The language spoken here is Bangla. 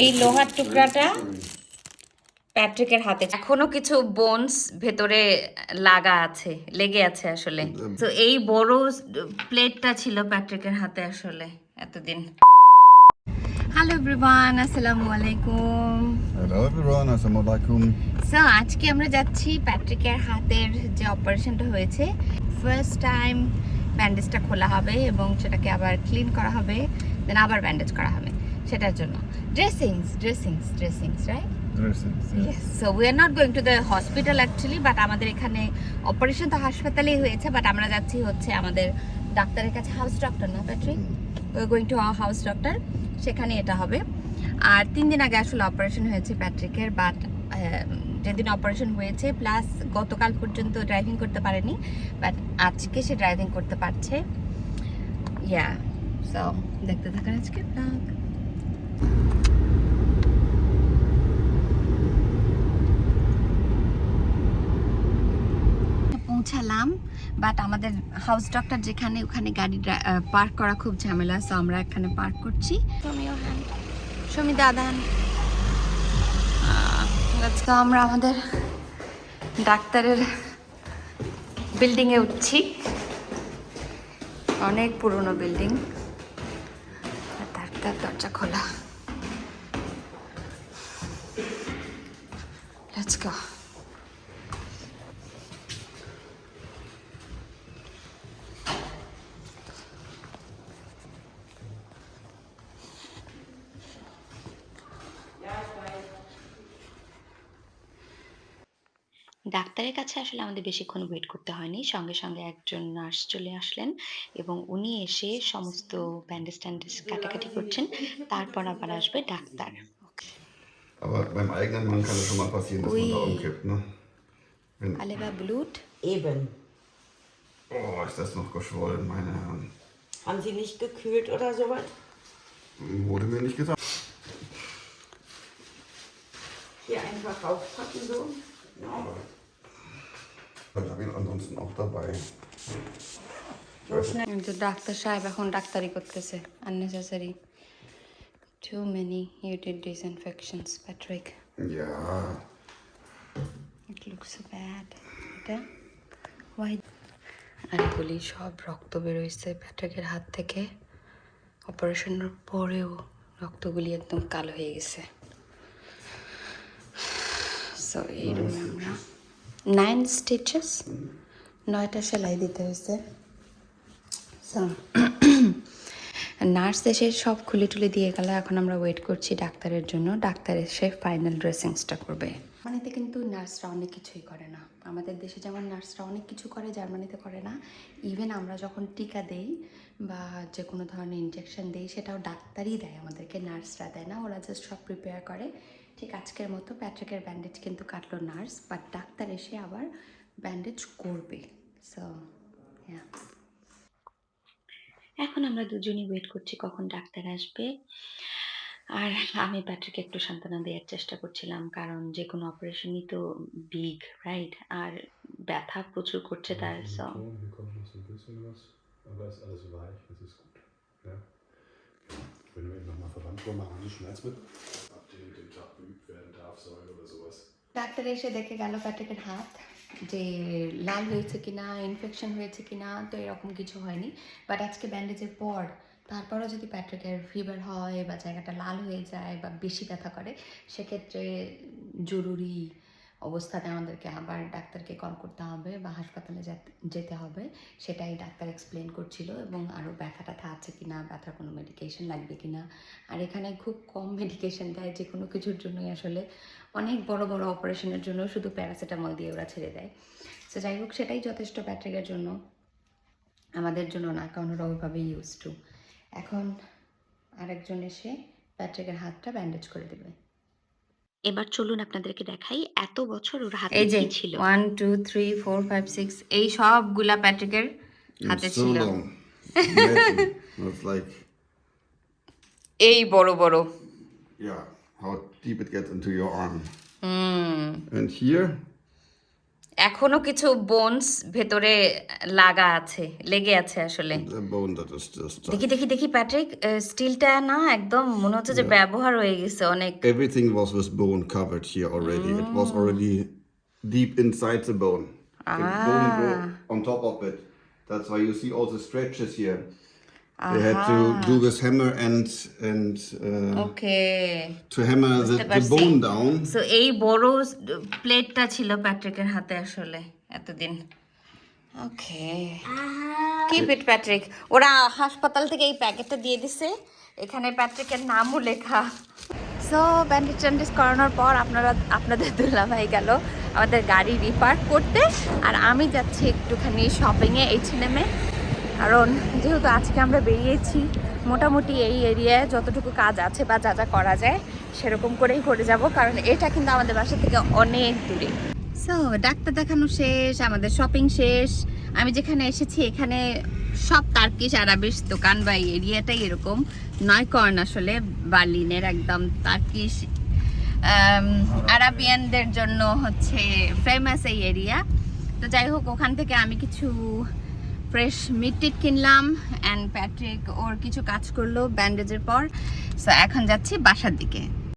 এই লোহার টুকরাটা প্যাট্রিকের হাতে। এখনও কিছু বোনস ভেতরে লাগা আছে লেগে আছে আসলে। তো এই বড় প্লেটটা ছিল প্যাট্রিকের হাতে আসলে এতদিন। হ্যালো এভরিওয়ান আসসালামু আলাইকুম। Everyone, assalamu alaikum. সো আজকে আমরা যাচ্ছি প্যাট্রিকের হাতের যে অপারেশনটা হয়েছে। ফার্স্ট টাইম ব্যান্ডেজটা খোলা হবে এবং সেটাকে আবার ক্লিন করা হবে দেন আবার ব্যান্ডেজ করা হবে। সেটার জন্য। Dressings dressings dressings right Dressings, yeah. Yes, so we are not going to the hospital actually, but আমাদের এখানে অপারেশন তো হাসপাতালেই হয়েছে বাট আমরা যাচ্ছি হচ্ছে আমাদের ডাক্তারের কাছে হাউস ডক্টর না Patrick we going to house doctor সেখানে এটা হবে। আর তিন দিন আগে আসলে অপারেশন হয়েছে প্যাট্রিকের বাট যেদিন অপারেশন হয়েছে প্লাস গতকাল পর্যন্ত ড্রাইভিং করতে পারেনি বাট আজকে সে ড্রাইভিং করতে পারছে। ইয়া সো দেখতে থাকেন আজকে ব্লগ পৌঁছালাম বাট আমাদের হাউস ডক্টর যেখানে ওখানে গাড়ি পার্ক করা খুব ঝামেলা সো আমরা এখানে পার্ক করছি। সুমি দাদান তো আমরা আমাদের ডাক্তারের বিল্ডিংয়ে উঠছি। অনেক পুরনো বিল্ডিং ডাক্তার দরজা খোলা। লেটস গো ডাক্তারের কাছে আসলে আমাদের বেশিক্ষণ ওয়েট করতে হয়নি। সঙ্গে সঙ্গে একজন নার্স চলে আসলেন এবং উনি এসে সমস্ত ব্যান্ডেজ ট্যান্ডেজ কাটাকাটি করছেন। তারপর আবার আসবে doctor. Aber beim eigenen Mann kann es schon mal passieren, dass man da Ui. umkippt, ne? Wenn, আলেবা ব্লুট Eben. oh, ist das noch geschwollen, meine Herren. Haben Sie nicht gekühlt oder sowas? Wurde mir nicht gesagt. Hier einfach raufpacken so. Ja. Ich habe ihn ansonsten auch dabei. Ich weiß nicht, কিন্তু ডাক্তার সাহেব এখন ডাক্তারি করতেছে unnecessary two many ইউটেড disinfections Patrick ja, it looks bad এটা ওয়াই আর বলি সব রক্ত বেরোইছে প্যাট্রিকের হাত থেকে। অপারেশনের পরেও রক্তগুলি একদম কালো হয়ে গেছে। সো এই রুমে আমরা নাইন স্টিচেস নয়টা সেলাই দিতে হয়েছে। সো নার্স এসে সব খুলে টুলে দিয়ে গেল, এখন আমরা ওয়েট করছি ডাক্তারের জন্য। ডাক্তার এসে ফাইনাল ড্রেসিংসটা করবে। জার্মানিতে কিন্তু নার্সরা অনেক কিছুই করে না। আমাদের দেশে যেমন নার্সরা অনেক কিছু করে, জার্মানিতে করে না। ইভেন আমরা যখন টিকা দেই বা যে কোনো ধরনের ইনজেকশন দেই, সেটাও ডাক্তারই দেয় আমাদেরকে, নার্সরা দেয় না। ওরা জাস্ট সব প্রিপেয়ার করে। ঠিক আজকের মতো প্যাট্রিকের ব্যান্ডেজ কিন্তু কাটলো নার্স বাট ডাক্তার এসে আবার ব্যান্ডেজ করবে। সো হ্যাঁ এখন আমরা দুজনই ওয়েট করছি কখন ডাক্তার আসবে। আর আমি প্যাট্রিককে একটু সান্ত্বনা দেওয়ার চেষ্টা করছিলাম কারণ যে কোনো অপারেশনই তো বিগ রাইট আর ব্যথা প্রচুর করছে তার ডাক্তার এসে দেখে গেল প্যাট্রিকের হাত। যে লাল হয়েছে কিনা ইনফেকশন হয়েছে কিনা, তো এরকম কিছু হয়নি। বাট আজকে ব্যান্ডেজের পর, তারপরও যদি প্যাট্রিকের ফিভার হয় বা জায়গাটা লাল হয়ে যায় বা বেশি ব্যথা করে, সেক্ষেত্রে জরুরি অবস্থাতে আমাদেরকে আবার ডাক্তারকে কল করতে হবে বা হাসপাতালে যেতে- হবে। সেটাই ডাক্তার এক্সপ্লেন করছিল এবং আরও ব্যথা ট্যাথা আছে কি না ব্যথার কোনো মেডিকেশন লাগবে কিনা। আর এখানে খুব কম মেডিকেশন দেয়, যে কোনো কিছুর জন্যই আসলে। অনেক বড় বড় অপারেশনের জন্য শুধু প্যারাসিটামল দিয়ে ওরা ছেড়ে দেয়। তো যাই হোক, সেটাই যথেষ্ট প্যাট্রিকের জন্য। আমাদের জন্য না, কারণ ওরা ওইভাবে ইউজ টু এখন আরেকজন এসে প্যাট্রিকের হাতটা ব্যান্ডেজ করে দেবে। এবার চলুন আপনাদেরকে দেখাই এত বছর ওর হাতে এই যে কি ছিল one two three four five six এই সবগুলা প্যাট্রিকের হাতে ছিল. এই বড় বড় yeah, how deep it gets into your arm. Hmm And here, এখনও কিছু বোনস ভেতরে লাগা আছে লেগে আছে আসলে. দেখি দেখি দেখি প্যাট্রিক স্টিলটা না একদম মনে হচ্ছে যে ব্যবহার হয়ে গেছে অনেক Everything was with bone covered here already. It was already deep inside the bone. The bone go on top of it. That's why you see all the stretches. They had to do with hammer and and uh, okay to hammer the, the পারছি। bone down. সো এই বড় প্লেটটা ছিল প্যাট্রিকের হাতে আসলে এতদিন। ওকে কিপ ইট প্যাট্রিক ওরা হাসপাতাল থেকে এই প্যাকেটটা দিয়ে দিছে। এখানে প্যাট্রিকের নামও লেখা। সো ব্যান্ডেজ ট্যান্ডেজ করানোর পর আপনারা আপনাদের দুলাভাই গেল আমাদের গাড়ি রিপার্ক করতে। আর আমি যাচ্ছি একটুখানি শপিংয়ে এইচ নেমে কারণ যেহেতু আজকে আমরা বেরিয়েছি, মোটামুটি এই এরিয়ায় যতটুকু কাজ আছে বা যা যা করা যায়, সেরকম করেই করে যাব। কারণ এটা কিন্তু আমাদের বাসা থেকে অনেক দূরে। সো ডাক্তার দেখানো শেষ, আমাদের শপিং শেষ। আমি যেখানে এসেছি, এখানে সব তার্কিশ আরাবিস দোকান বা এরিয়াটাই এরকম। নয় কর্ন আসলে বার্লিনের একদম তার্কিশ আরাবিয়ানদের জন্য হচ্ছে ফেমাস এই এরিয়া তো যাই হোক, ওখান থেকে আমি কিছু ফ্রেশ মিট টিট কিনলাম অ্যান্ড প্যাট্রিক ওর কিছু কাজ করল ব্যান্ডেজের পর। সো এখন যাচ্ছি বাসার দিকে।